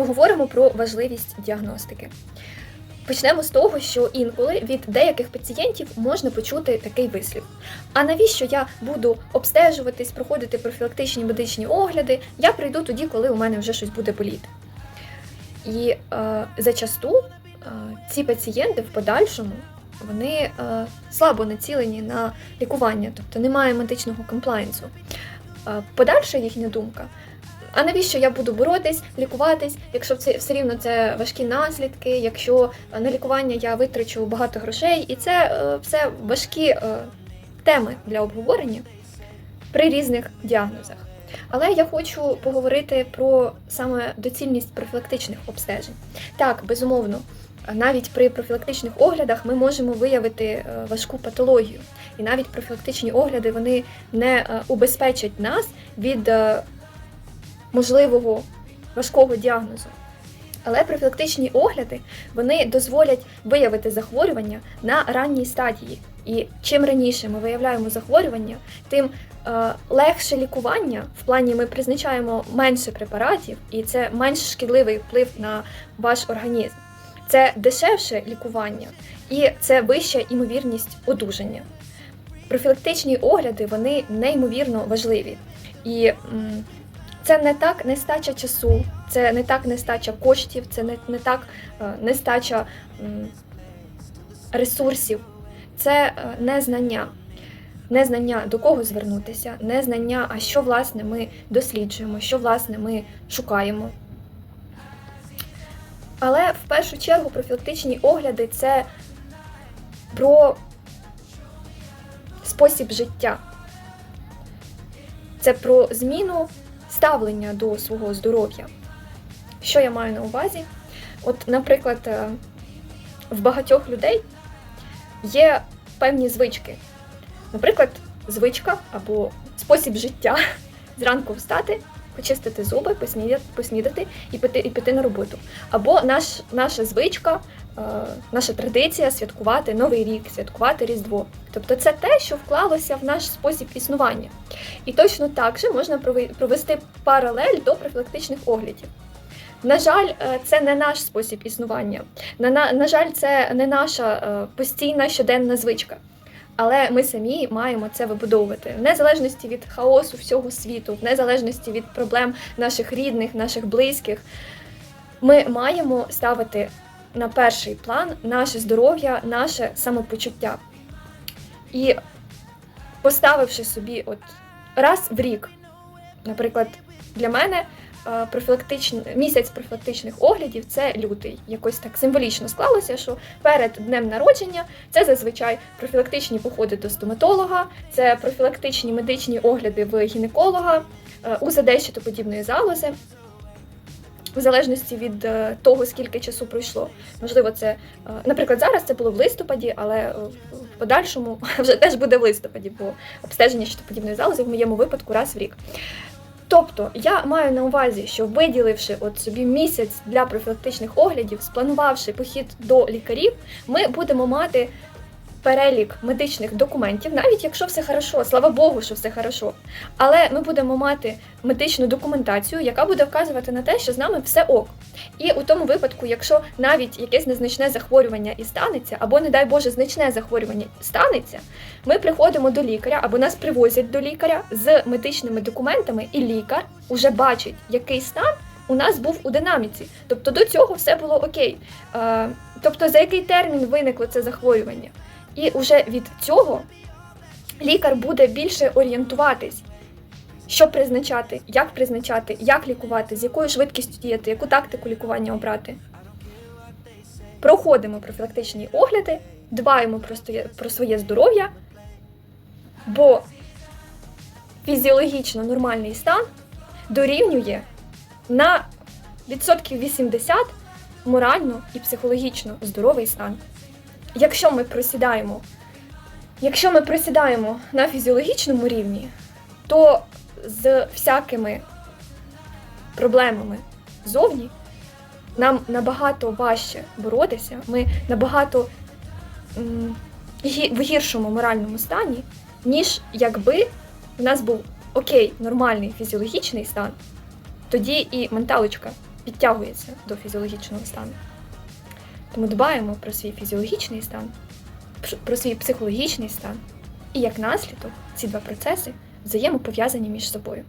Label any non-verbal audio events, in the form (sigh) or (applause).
Поговоримо про важливість діагностики. Почнемо з того, що інколи від деяких пацієнтів можна почути такий вислів: а навіщо я буду обстежуватись, проходити профілактичні медичні огляди? Я прийду тоді, коли у мене вже щось буде боліти. І е, зачасту е, ці пацієнти в подальшому вони е, слабо націлені на лікування, тобто немає медичного комплайнсу. Е, подальша їхня думка. А навіщо я буду боротись, лікуватись, якщо це все рівно це важкі наслідки, якщо е, на лікування я витрачу багато грошей, і це е, все важкі е, теми для обговорення при різних діагнозах. Але я хочу поговорити про саме доцільність профілактичних обстежень. Так, безумовно, навіть при профілактичних оглядах ми можемо виявити важку патологію, і навіть профілактичні огляди вони не убезпечать нас від можливого важкого діагнозу. Але профілактичні огляди вони дозволять виявити захворювання на ранній стадії. І чим раніше ми виявляємо захворювання, тим е, легше лікування. В плані ми призначаємо менше препаратів, і це менш шкідливий вплив на ваш організм. Це дешевше лікування і це вища імовірність одужання. Профілактичні огляди вони неймовірно важливі. І це не так нестача часу, це не так нестача коштів, це не, не так е, нестача ресурсів, це е, незнання. Незнання до кого звернутися, незнання, а що власне ми досліджуємо, що власне ми шукаємо. Але в першу чергу профілактичні огляди це про спосіб життя. Це про зміну ставлення до свого здоров'я. Що я маю на увазі? От, наприклад, е, в багатьох людей є певні звички. Наприклад, звичка або спосіб життя (laughs) зранку встати, почистити зуби, поснідати, і піти, і піти на роботу. Або наш, наша звичка, наша традиція святкувати Новий рік, святкувати Різдво. Тобто це те, що вклалося в наш спосіб існування. І точно так же можна провести паралель до профілактичних оглядів. На жаль, е, це не наш спосіб існування. На, на, на жаль, це не наша е, постійна щоденна звичка. Але ми самі маємо це вибудовувати в незалежності від хаосу всього світу, в незалежності від проблем наших рідних, наших близьких. Ми маємо ставити на перший план наше здоров'я, наше самопочуття. І поставивши собі от раз в рік, наприклад, для мене е, профілактичний місяць профілактичних оглядів це лютий. Якось так символічно склалося, що перед днем народження це зазвичай профілактичні походи до стоматолога, це профілактичні медичні огляди в гінеколога, е, УЗД щитоподібної залози. В залежності від е, того, скільки часу пройшло. Можливо, це, е, наприклад, зараз це було в листопаді, але е, в подальшому (laughs) вже теж буде в листопаді, бо обстеження щитоподібної залози в моєму випадку раз в рік. Тобто я маю на увазі, що виділивши от собі місяць для профілактичних оглядів, спланувавши похід до лікарів, ми будемо мати перелік медичних документів, навіть якщо все хорошо, слава Богу, що все хорошо. Але ми будемо мати медичну документацію, яка буде вказувати на те, що з нами все ок. І у тому випадку, якщо навіть якесь незначне захворювання і станеться, або, не дай Боже, значне захворювання станеться, ми приходимо до лікаря або нас привозять до лікаря з медичними документами, і лікар уже бачить, який стан у нас був у динаміці. Тобто до цього все було окей. Е, тобто, за який термін виникло це захворювання. І вже від цього лікар буде більше орієнтуватись, що призначати, як призначати, як лікувати, з якою швидкістю діяти, яку тактику лікування обрати. Проходимо профілактичні огляди, дбаємо про своє, здоров'я, бо фізіологічно нормальний стан дорівнює на відсотків 80 морально і психологічно здоровий стан. Якщо ми просідаємо, якщо ми просідаємо на фізіологічному рівні, то з всякими проблемами зовні нам набагато важче боротися, ми набагато в гіршому моральному стані, ніж якби в нас був окей, нормальний фізіологічний стан, тоді і менталочка підтягується до фізіологічного стану. Тому дбаємо про свій фізіологічний стан, про свій психологічний стан. І як наслідок ці два процеси взаємопов'язані між собою.